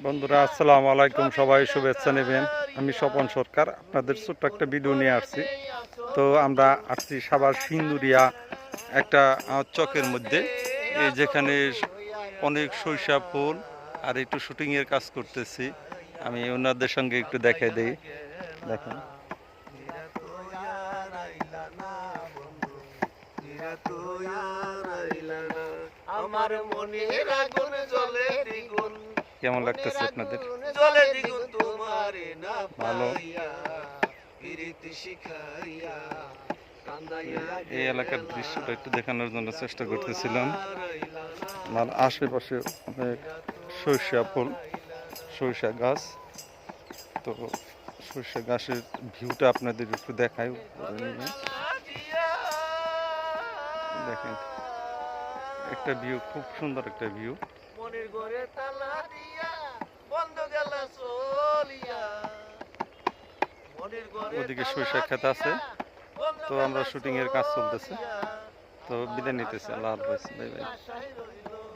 বন্ধুরা, আসসালামু আলাইকুম। সবাই শুভেচ্ছা নেবেন। আমি স্বপন সরকার, আপনাদের ছোট্ট একটা ভিডিও নিয়ে আসছি। তো আমরা আসছি সাবার সিন্দুরিয়া একটা চকের মধ্যে। যেখানে অনেক সরিষা ফুল আর একটু শুটিংয়ের কাজ করতেছি। আমি ওনাদের সঙ্গে একটু দেখাই দিই। দেখেন। আমার মনের আগুন দ্বিগুণ কেমন লাগতেছে আপনাদের? ভালো। এই এলাকার দৃশ্যটা একটু দেখানোর জন্য চেষ্টা করতেছিলাম। আমার আশেপাশে অনেক সরিষা ফুল সরিষা গাছ। তো সরিষা গাছের ভিউটা আপনাদের একটু দেখাই। দেখেন একটা ভিউ খুব সুন্দর একটা ভিউ। মনের ঘরে তালা দিয়া বন্ধ গেল চলিয়া ওদিকে সরিষা ক্ষেত আছে। তো আমরা শুটিং এর কাজ চলতেছে। তো বিদায় নিতেছি আল্লাহ হাফেজ বাই বাই